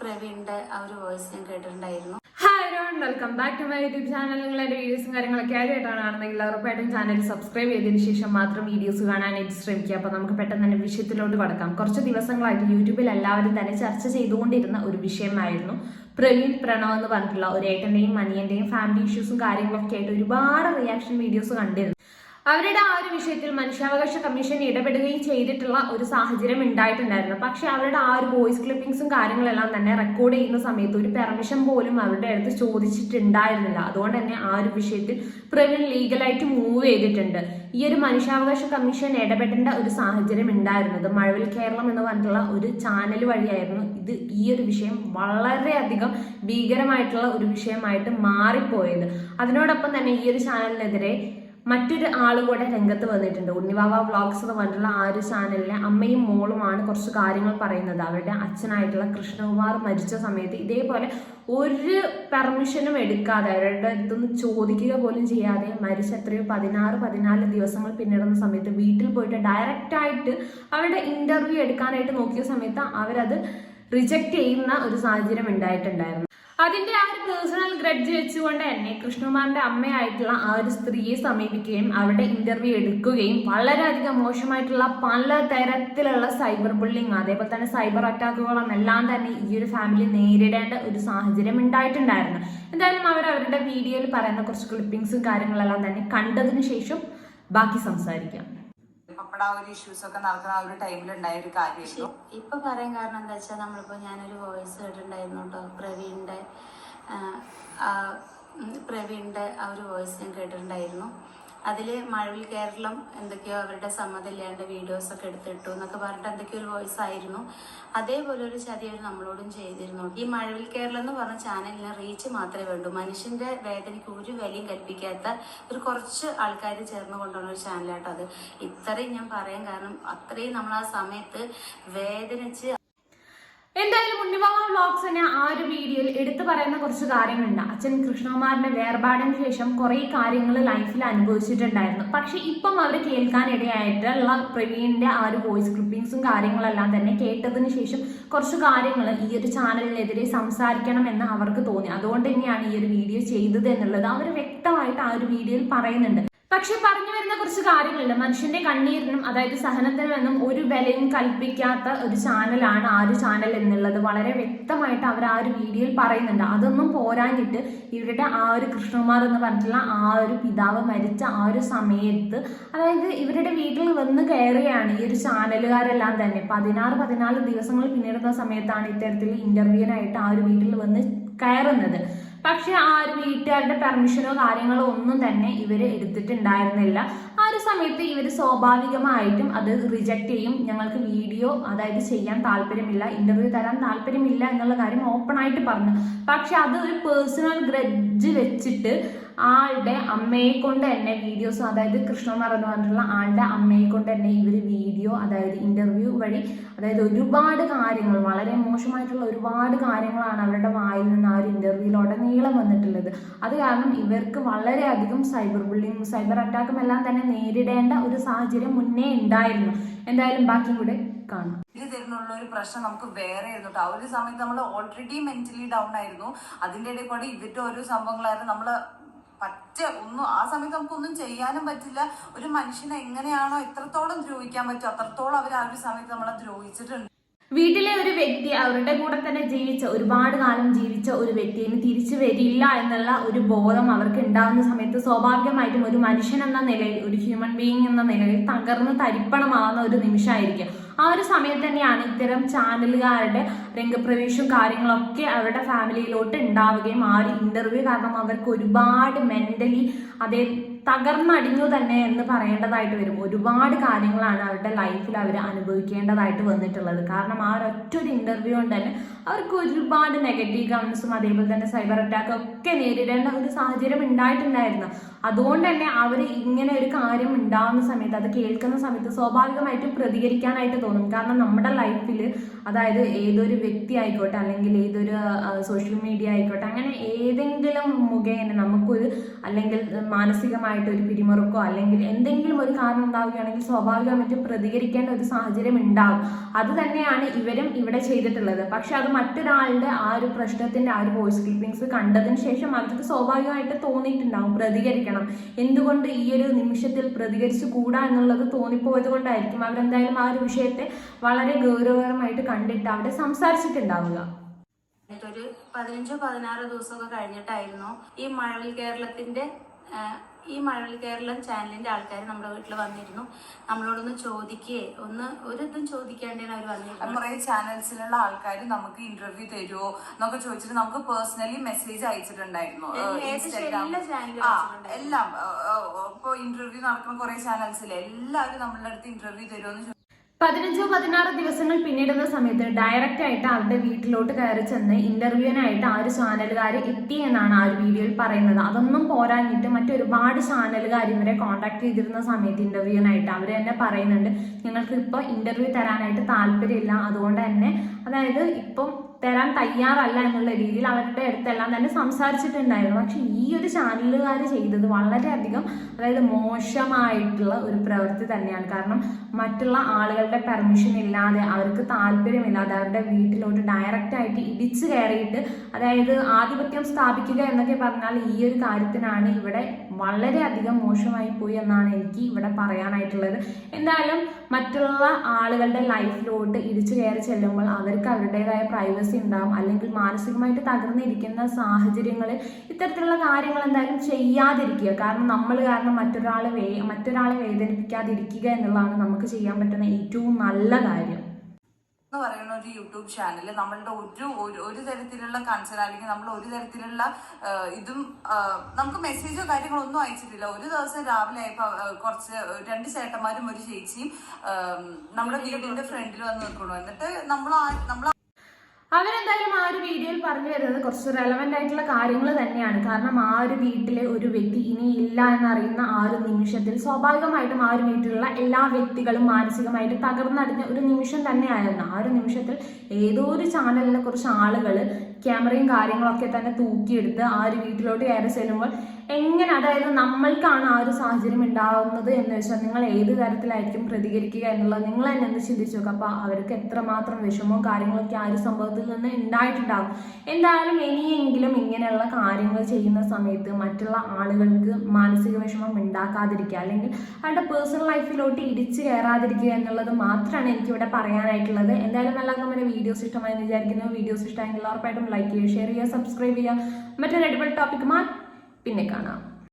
പ്രവീണിന്റെ ആ ഒരു വോയിസ് ഞാൻ കേട്ടിട്ടുണ്ടായിരുന്നു. Welcome back to my YouTube channel നിങ്ങൾ വീഡിയോസും കാര്യങ്ങളൊക്കെ ആദ്യമായിട്ടാണ് കാണുന്നതെങ്കിൽ ഉറപ്പായിട്ടും ചാനൽ സബ്സ്ക്രൈബ് ചെയ്തതിന് ശേഷം മാത്രം വീഡിയോസ് കാണാനായിട്ട് ശ്രമിക്കുക. അപ്പോൾ നമുക്ക് പെട്ടെന്ന് തന്നെ വിഷയത്തിലോട്ട് കടക്കാം. കുറച്ച് ദിവസങ്ങളായിട്ട് യൂട്യൂബിൽ എല്ലാവരും തന്നെ ചർച്ച ചെയ്തുകൊണ്ടിരുന്ന ഒരു വിഷയമായിരുന്നു. പ്രവീൺ പ്രണവ് എന്ന് പറഞ്ഞിട്ടുള്ള ഒരു ഏട്ടന്റെയും മണിയന്റെയും ഫാമിലി ഇഷ്യൂസും കാര്യങ്ങളൊക്കെ ആയിട്ട് ഒരുപാട് റിയാക്ഷൻ വീഡിയോസ് കണ്ടിരുന്നു. അവരുടെ ആ ഒരു വിഷയത്തിൽ മനുഷ്യാവകാശ കമ്മീഷൻ ഇടപെടുകയും ചെയ്തിട്ടുള്ള ഒരു സാഹചര്യം ഉണ്ടായിട്ടുണ്ടായിരുന്നു. പക്ഷെ അവരുടെ ആ ഒരു വോയിസ് ക്ലിപ്പിംഗ്സും കാര്യങ്ങളെല്ലാം തന്നെ റെക്കോർഡ് ചെയ്യുന്ന സമയത്ത് ഒരു പെർമിഷൻ പോലും അവരുടെ അടുത്ത് ചോദിച്ചിട്ടുണ്ടായിരുന്നില്ല. അതുകൊണ്ട് തന്നെ ആ ഒരു വിഷയത്തിൽ പ്രവീൺ ലീഗലായിട്ട് മൂവ് ചെയ്തിട്ടുണ്ട്. ഈ ഒരു മനുഷ്യാവകാശ കമ്മീഷൻ ഇടപെടേണ്ട ഒരു സാഹചര്യം ഉണ്ടായിരുന്നത് മഴവിൽ കേരളം എന്ന് പറഞ്ഞിട്ടുള്ള ഒരു ചാനൽ വഴിയായിരുന്നു. ഇത് ഈ ഒരു വിഷയം വളരെയധികം ഭീകരമായിട്ടുള്ള ഒരു വിഷയമായിട്ട് മാറിപ്പോയത്. അതിനോടൊപ്പം തന്നെ ഈ ഒരു ചാനലിനെതിരെ മറ്റൊരു ആൾ കൂടെ രംഗത്ത് വന്നിട്ടുണ്ട്. ഉണ്ണിവാവ വ്ളോഗ്സ് എന്ന് പറഞ്ഞിട്ടുള്ള ആ ഒരു ചാനലിലെ അമ്മയും മോളുമാണ് കുറച്ച് കാര്യങ്ങൾ പറയുന്നത്. അവരുടെ അച്ഛനായിട്ടുള്ള കൃഷ്ണകുമാർ മരിച്ച സമയത്ത് ഇതേപോലെ ഒരു പെർമിഷനും എടുക്കാതെ അവരുടെ അടുത്തൊന്നും ചോദിക്കുക പോലും ചെയ്യാതെ മരിച്ച എത്രയോ പതിനാറ് പതിനാല് ദിവസങ്ങൾ പിന്നിടുന്ന സമയത്ത് വീട്ടിൽ പോയിട്ട് ഡയറക്റ്റായിട്ട് അവരുടെ ഇന്റർവ്യൂ എടുക്കാനായിട്ട് നോക്കിയ സമയത്ത് അവരത് റിജക്റ്റ് ചെയ്യുന്ന ഒരു സാഹചര്യം ഉണ്ടായിട്ടുണ്ടായിരുന്നു. അതിന്റെ ആ ഒരു പേഴ്സണൽ ഗ്രഡ്ജ് വെച്ചുകൊണ്ട് തന്നെ കൃഷ്ണകുമാറിന്റെ അമ്മയായിട്ടുള്ള ആ ഒരു സ്ത്രീയെ സമീപിക്കുകയും അവരുടെ ഇന്റർവ്യൂ എടുക്കുകയും വളരെയധികം മോശമായിട്ടുള്ള പല തരത്തിലുള്ള സൈബർ ബുള്ളിങ് അതേപോലെ തന്നെ സൈബർ അറ്റാക്കുകളും എല്ലാം തന്നെ ഈ ഒരു ഫാമിലി നേരിടേണ്ട ഒരു സാഹചര്യം ഉണ്ടായിട്ടുണ്ടായിരുന്നു. എന്തായാലും അവർ അവരുടെ വീഡിയോയിൽ പറയുന്ന കുറച്ച് ക്ലിപ്പിംഗ്സും കാര്യങ്ങളെല്ലാം തന്നെ കണ്ടതിന് ശേഷം ബാക്കി സംസാരിക്കാം. ഒരു ഒരു ടൈമിൽ ഒരു ഇപ്പൊ പറയാൻ കാരണം എന്താ വെച്ചാൽ നമ്മളിപ്പോ ഞാനൊരു വോയിസ് കേട്ടിട്ടുണ്ടായിരുന്നു കേട്ടോ. പ്രവീണിന്റെ പ്രവീണിന്റെ ആ ഒരു വോയിസ് ഞാൻ കേട്ടിട്ടുണ്ടായിരുന്നു. അതിൽ മഴവിൽ കേരളം എന്തൊക്കെയോ അവരുടെ സമ്മതമില്ലാണ്ട് വീഡിയോസൊക്കെ എടുത്തിട്ടു എന്നൊക്കെ പറഞ്ഞിട്ട് എന്തൊക്കെയോ ഒരു വോയിസ് ആയിരുന്നു. അതേപോലെ ഒരു ചതി അവർ നമ്മളോടും ചെയ്തിരുന്നു. ഈ മഴവിൽ കേരളം എന്ന് പറഞ്ഞ ചാനലിന് റീച്ച് മാത്രമേ വേണ്ടൂ. മനുഷ്യന്റെ വേദനയ്ക്ക് ഒരു വിലയും കൽപ്പിക്കാത്ത ഒരു കുറച്ച് ആൾക്കാർ ചേർന്ന് കൊണ്ടുവന്ന ഒരു ചാനലാട്ടോ അത്. ഇത്രയും ഞാൻ പറയാൻ കാരണം അത്രയും നമ്മൾ ആ സമയത്ത് വേദനിച്ച് എന്തായാലും ഉണ്ണിമാമ വ്ളോഗ്സിന് ആ ഒരു വീഡിയോയിൽ എടുത്തു പറയുന്ന കുറച്ച് കാര്യങ്ങളുണ്ട്. അച്ഛൻ കൃഷ്ണകുമാറിന്റെ വേർപാടിന് ശേഷം കുറെ കാര്യങ്ങൾ ലൈഫിൽ അനുഭവിച്ചിട്ടുണ്ടായിരുന്നു. പക്ഷെ ഇപ്പം അവർ കേൾക്കാനിടയായിട്ടുള്ള പ്രവീണിന്റെ ആ ഒരു വോയിസ് ക്ലിപ്പിംഗ്സും കാര്യങ്ങളെല്ലാം തന്നെ കേട്ടതിന് ശേഷം കുറച്ച് കാര്യങ്ങൾ ഈ ഒരു ചാനലിനെതിരെ സംസാരിക്കണം എന്ന് അവർക്ക് തോന്നി. അതുകൊണ്ട് തന്നെയാണ് ഈ ഒരു വീഡിയോ ചെയ്തത് എന്നുള്ളത്. അവർ വ്യക്തമായിട്ട് ആ ഒരു വീഡിയോയിൽ പറയുന്നുണ്ട്. പക്ഷെ പറഞ്ഞു വരുന്ന കുറച്ച് കാര്യങ്ങളുണ്ട്. മനുഷ്യന്റെ കണ്ണീരിനും അതായത് സഹനത്തിനും ഒരു വിലയും കൽപ്പിക്കാത്ത ഒരു ചാനലാണ് ആ ഒരു ചാനൽ എന്നുള്ളത് വളരെ വ്യക്തമായിട്ട് അവർ ആ ഒരു വീഡിയോയിൽ പറയുന്നുണ്ട്. അതൊന്നും പോരാഞ്ഞിട്ട് ഇവരുടെ ആ ഒരു കൃഷ്ണകുമാർ എന്ന് പറഞ്ഞിട്ടുള്ള ആ ഒരു പിതാവ് മരിച്ച ആ ഒരു സമയത്ത് അതായത് ഇവരുടെ വീട്ടിൽ വന്ന് കയറുകയാണ് ഈ ഒരു ചാനലുകാരെല്ലാം തന്നെ. പതിനാറ് പതിനാല് ദിവസങ്ങൾ പിന്നിടുന്ന സമയത്താണ് ഇത്തരത്തിൽ ഇന്റർവ്യൂവിനായിട്ട് ആ ഒരു വീട്ടിൽ വന്ന് കയറുന്നത്. പക്ഷെ ആ ഒരു വീട്ടുകാരുടെ പെർമിഷനോ കാര്യങ്ങളോ ഒന്നും തന്നെ ഇവർ എടുത്തിട്ടുണ്ടായിരുന്നില്ല. ആ ഒരു സമയത്ത് ഇവർ സ്വാഭാവികമായിട്ടും അത് റിജക്റ്റ് ചെയ്യും. ഞങ്ങൾക്ക് വീഡിയോ അതായത് ചെയ്യാൻ താല്പര്യമില്ല ഇന്റർവ്യൂ തരാൻ താല്പര്യമില്ല എന്നുള്ള കാര്യം ഓപ്പൺ ആയിട്ട് പറഞ്ഞു. പക്ഷെ അത് ഒരു പേഴ്സണൽ ഗ്രഡ്ജ് വെച്ചിട്ട് ആളുടെ അമ്മയെ കൊണ്ട് തന്നെ വീഡിയോസ് അതായത് കൃഷ്ണകുമാർ എന്ന് പറഞ്ഞിട്ടുള്ള ആളുടെ അമ്മയെ കൊണ്ട് തന്നെ ഇവർ വീഡിയോ അതായത് ഇന്റർവ്യൂ വഴി അതായത് ഒരുപാട് കാര്യങ്ങൾ വളരെ മോശമായിട്ടുള്ള ഒരുപാട് കാര്യങ്ങളാണ് അവരുടെ വായിൽ നിന്ന് ആ ഒരു ഇന്റർവ്യൂവിലൂടെ നീളം വന്നിട്ടുള്ളത്. അത് കാരണം ഇവർക്ക് വളരെയധികം സൈബർ ബുള്ളിങ് സൈബർ അറ്റാക്കും എല്ലാം തന്നെ നേരിടേണ്ട ഒരു സാഹചര്യം മുന്നേ ഉണ്ടായിരുന്നു. എന്തായാലും ബാക്കി കൂടെ കാണാം. ഇത് തരുന്നുള്ള ഒരു പ്രശ്നം നമുക്ക് വേറെ ആയിരുന്നു കേട്ടോ ആ ഒരു സമയത്ത് നമ്മൾ ഓൾറെഡി മെന്റലി ഡൗൺ ആയിരുന്നു. അതിന്റെ ഇടയിൽ കൂടെ ഇതിന്റെ ഓരോ സംഭവങ്ങളായിരുന്നു. നമ്മൾ പറ്റ ഒന്നും ആ സമയത്ത് നമുക്കൊന്നും ചെയ്യാനും പറ്റില്ല. ഒരു മനുഷ്യനെ എങ്ങനെയാണോ എത്രത്തോളം ദ്രോഹിക്കാൻ പറ്റും അത്രത്തോളം അവർ ആ ഒരു സമയത്ത് നമ്മളെ ദ്രോഹിച്ചിട്ടുണ്ട്. വീട്ടിലെ ഒരു വ്യക്തി അവരുടെ കൂടെ തന്നെ ജീവിച്ച ഒരുപാട് കാലം ജീവിച്ച ഒരു വ്യക്തി ഇനി തിരിച്ചു വരില്ല എന്നുള്ള ഒരു ബോധം അവർക്ക് ഉണ്ടാകുന്ന സമയത്ത് സ്വാഭാവികമായിട്ടും ഒരു മനുഷ്യൻ എന്ന നിലയിൽ ഒരു ഹ്യൂമൻ ബീയിങ് എന്ന നിലയിൽ തകർന്ന് തരിപ്പണമാകുന്ന ഒരു നിമിഷമായിരിക്കും. ആ ഒരു സമയത്ത് തന്നെയാണ് ഇത്തരം ചാനലുകാരുടെ രംഗപ്രവേശവും കാര്യങ്ങളൊക്കെ അവരുടെ ഫാമിലിയിലോട്ട് ഉണ്ടാവുകയും ആ ഒരു ഇന്റർവ്യൂ കാരണം അവർക്ക് ഒരുപാട് മെന്റലി അതേ തകർന്നടിഞ്ഞു തന്നെ എന്ന് പറയേണ്ടതായിട്ട് വരും. ഒരുപാട് കാര്യങ്ങളാണ് അവരുടെ ലൈഫിൽ അവർ അനുഭവിക്കേണ്ടതായിട്ട് വന്നിട്ടുള്ളത്. കാരണം ആ ഒരൊറ്റ ഒരു ഇന്റർവ്യൂ കൊണ്ട് തന്നെ അവർക്ക് ഒരുപാട് നെഗറ്റീവ് കമൻസും അതേപോലെ തന്നെ സൈബർ അറ്റാക്ക് ഒക്കെ നേരിടേണ്ട ഒരു സാഹചര്യം ഉണ്ടായിട്ടുണ്ടായിരുന്നു. അതുകൊണ്ട് തന്നെ അവർ ഇങ്ങനെ ഒരു കാര്യം ഉണ്ടാകുന്ന സമയത്ത് അത് കേൾക്കുന്ന സമയത്ത് സ്വാഭാവികമായിട്ടും പ്രതികരിക്കാനായിട്ട് തോന്നും. കാരണം നമ്മുടെ ലൈഫിൽ അതായത് ഏതൊരു വ്യക്തി ആയിക്കോട്ടെ അല്ലെങ്കിൽ ഏതൊരു സോഷ്യൽ മീഡിയ ആയിക്കോട്ടെ അങ്ങനെ ഏതെങ്കിലും മുഖേന നമുക്കൊരു അല്ലെങ്കിൽ മാനസികമായി മാനസികമായിട്ട് ഒരു പിരിമുറുക്കോ അല്ലെങ്കിൽ എന്തെങ്കിലും ഒരു കാരണം ഉണ്ടാവുകയാണെങ്കിൽ സ്വാഭാവികമായിട്ടും പ്രതികരിക്കേണ്ട ഒരു സാഹചര്യം ഉണ്ടാവും അത് തന്നെയാണ് ഇവരും ഇവിടെ ചെയ്തിട്ടുള്ളത്. പക്ഷെ അത് മറ്റൊരാളുടെ ആ ഒരു പ്രശ്നത്തിന്റെ ആ ഒരു വോയിസ് ക്ലിപ്പിംഗ്സ് കണ്ടതിന് ശേഷം അവർക്ക് സ്വാഭാവികമായിട്ട് തോന്നിയിട്ടുണ്ടാവും പ്രതികരിക്കണം. എന്തുകൊണ്ട് ഈ ഒരു നിമിഷത്തിൽ പ്രതികരിച്ചു കൂടാ എന്നുള്ളത് തോന്നിപ്പോയത് കൊണ്ടായിരിക്കും അവരെന്തായാലും ആ ഒരു വിഷയത്തെ വളരെ ഗൗരവകരമായിട്ട് കണ്ടിട്ട് അവിടെ സംസാരിച്ചിട്ടുണ്ടാവുക. എന്നിട്ടൊരു പതിനഞ്ചോ പതിനാറോ ദിവസമൊക്കെ കഴിഞ്ഞിട്ടായിരുന്നു ഈ മഴവിൽ കേരളത്തിന്റെ ഈ മഴവിൽ കേരളം ചാനലിന്റെ ആൾക്കാർ നമ്മുടെ വീട്ടിൽ വന്നിരുന്നു. നമ്മളോടൊന്ന് ചോദിക്കേ. ഒന്ന് ഒരു ഇതും ചോദിക്കാണ്ടാണ് അവർ വന്നിരുന്നത്. കുറേ ചാനൽസിലുള്ള ആൾക്കാർ നമുക്ക് ഇന്റർവ്യൂ തരുമോ എന്നൊക്കെ ചോദിച്ചിട്ട് നമുക്ക് പേഴ്സണലി മെസ്സേജ് അയച്ചിട്ടുണ്ടായിരുന്നു. ഇൻസ്റ്റാഗ്രാം എല്ലാ ചാനലും ആ എല്ലാം. ഇപ്പൊ ഇന്റർവ്യൂ നടക്കുന്ന കുറേ ചാനൽസിൽ എല്ലാവരും നമ്മളുടെ അടുത്ത് ഇന്റർവ്യൂ തരുമോ പതിനഞ്ചോ പതിനാറ് ദിവസങ്ങൾ പിന്നിടുന്ന സമയത്ത് ഡയറക്റ്റ് ആയിട്ട് അവരുടെ വീട്ടിലോട്ട് കയറി ചെന്ന് ഇന്റർവ്യൂവിനായിട്ട് ആ ഒരു ചാനലുകാർ എത്തി എന്നാണ് ആ ഒരു വീഡിയോയിൽ പറയുന്നത്. അതൊന്നും പോരാഞ്ഞിട്ട് മറ്റൊരുപാട് ചാനലുകാർ ഇവരെ കോൺടാക്ട് ചെയ്തിരുന്ന സമയത്ത് ഇന്റർവ്യൂവിനായിട്ട് അവർ തന്നെ പറയുന്നുണ്ട്. നിങ്ങൾക്ക് ഇപ്പോൾ ഇന്റർവ്യൂ തരാനായിട്ട് താല്പര്യമില്ല. അതുകൊണ്ട് തന്നെ അതായത് ഇപ്പം തരാൻ തയ്യാറല്ല എന്നുള്ള രീതിയിൽ അവരുടെ അടുത്തെല്ലാം തന്നെ സംസാരിച്ചിട്ടുണ്ടായിരുന്നു. പക്ഷെ ഈ ഒരു ചാനലുകാർ ചെയ്തത് വളരെയധികം അതായത് മോശമായിട്ടുള്ള ഒരു പ്രവൃത്തി തന്നെയാണ്. കാരണം മറ്റുള്ള ആളുകളുടെ പെർമിഷൻ ഇല്ലാതെ അവർക്ക് താല്പര്യമില്ലാതെ അവരുടെ വീട്ടിലോട്ട് ഡയറക്റ്റ് ആയിട്ട് ഇടിച്ചു കയറിയിട്ട് അതായത് ആധിപത്യം സ്ഥാപിക്കുക എന്നൊക്കെ പറഞ്ഞാൽ ഈ ഒരു കാര്യത്തിനാണ് ഇവിടെ വളരെയധികം മോശമായി പോയി എന്നാണ് എനിക്ക് ഇവിടെ പറയാനായിട്ടുള്ളത്. എന്തായാലും മറ്റുള്ള ആളുകളുടെ ലൈഫിലോട്ട് ഇടിച്ചു കയറി ചെല്ലുമ്പോൾ അവർക്ക് അവരുടേതായ പ്രൈവസി ഉണ്ടാവും അല്ലെങ്കിൽ മാനസികമായിട്ട് തകർന്നിരിക്കുന്ന സാഹചര്യങ്ങളിൽ ഇത്തരത്തിലുള്ള കാര്യങ്ങൾ എന്തായാലും ചെയ്യാതിരിക്കുക. കാരണം നമ്മൾ കാരണം മറ്റൊരാളെ വേ മറ്റൊരാളെ വേദനിപ്പിക്കാതിരിക്കുക എന്നുള്ളതാണ് നമുക്ക് ചെയ്യാൻ പറ്റുന്ന ഏറ്റവും നല്ല കാര്യം. എന്ന് പറയുന്ന ഒരു യൂട്യൂബ് ചാനൽ നമ്മളുടെ ഒരു ഒരു തരത്തിലുള്ള കൺസേൺ അല്ലെങ്കിൽ നമ്മൾ ഒരു തരത്തിലുള്ള ഇതും നമുക്ക് മെസ്സേജോ കാര്യങ്ങളോ ഒന്നും അയച്ചിട്ടില്ല. ഒരു ദിവസം രാവിലെ ആയപ്പോ കുറച്ച് രണ്ട് ചേട്ടന്മാരും ഒരു ചേച്ചിയും നമ്മുടെ വീടിന്റെ ഫ്രണ്ടിൽ വന്ന് നിൽക്കണു എന്നിട്ട് നമ്മൾ നമ്മൾ അവരെന്തായാലും ആ ഒരു വീഡിയോയിൽ പറഞ്ഞു വരുന്നത് കുറച്ച് റെലവെന്റ് ആയിട്ടുള്ള കാര്യങ്ങൾ തന്നെയാണ്. കാരണം ആ ഒരു വീട്ടിലെ ഒരു വ്യക്തി ഇനി ഇല്ല എന്നറിയുന്ന ആ ഒരു നിമിഷത്തിൽ സ്വാഭാവികമായിട്ടും ആ ഒരു വീട്ടിലുള്ള എല്ലാ വ്യക്തികളും മാനസികമായിട്ട് തകർന്നടിഞ്ഞ ഒരു നിമിഷം തന്നെയായിരുന്നു. ആ ഒരു നിമിഷത്തിൽ ഏതോ ഒരു ചാനലിലെ കുറച്ച് ആളുകൾ ക്യാമറയും കാര്യങ്ങളൊക്കെ തന്നെ തൂക്കിയെടുത്ത് ആ ഒരു വീട്ടിലോട്ട് കയറി ചെല്ലുമ്പോൾ എങ്ങനെ അതായത് നമ്മൾക്കാണ് ആ ഒരു സാഹചര്യം ഉണ്ടാവുന്നത് എന്ന് വെച്ചാൽ നിങ്ങൾ ഏത് തരത്തിലായിരിക്കും പ്രതികരിക്കുക എന്നുള്ളത് നിങ്ങൾ തന്നെ ഒന്ന് ചിന്തിച്ചു നോക്കുക അപ്പോൾ അവർക്ക് എത്രമാത്രം വിഷമവും കാര്യങ്ങളൊക്കെ ആ ഒരു സംഭവത്തിൽ നിന്ന് ഉണ്ടായിട്ടുണ്ടാകും എന്തായാലും ഇനിയെങ്കിലും ഇങ്ങനെയുള്ള കാര്യങ്ങൾ ചെയ്യുന്ന സമയത്ത് മറ്റുള്ള ആളുകൾക്ക് മാനസിക വിഷമം ഉണ്ടാക്കാതിരിക്കുക അല്ലെങ്കിൽ അവരുടെ പേഴ്സണൽ ലൈഫിലോട്ട് ഇടിച്ചു കയറാതിരിക്കുക എന്നുള്ളത് മാത്രമാണ് എനിക്കിവിടെ പറയാനായിട്ടുള്ളത്. എന്തായാലും എല്ലാവർക്കും നമ്മുടെ വീഡിയോസ് ഇഷ്ടമായി വിചാരിക്കുന്നു. വീഡിയോസ് ഇഷ്ടമായെങ്കിൽ ഉറപ്പായിട്ടും ലൈക്ക് ചെയ്യുക ഷെയർ ചെയ്യുക സബ്സ്ക്രൈബ് ചെയ്യുക. മറ്റൊരു അടിപൊളി ടോപ്പിക് മാ പിന്നെ കാണാം.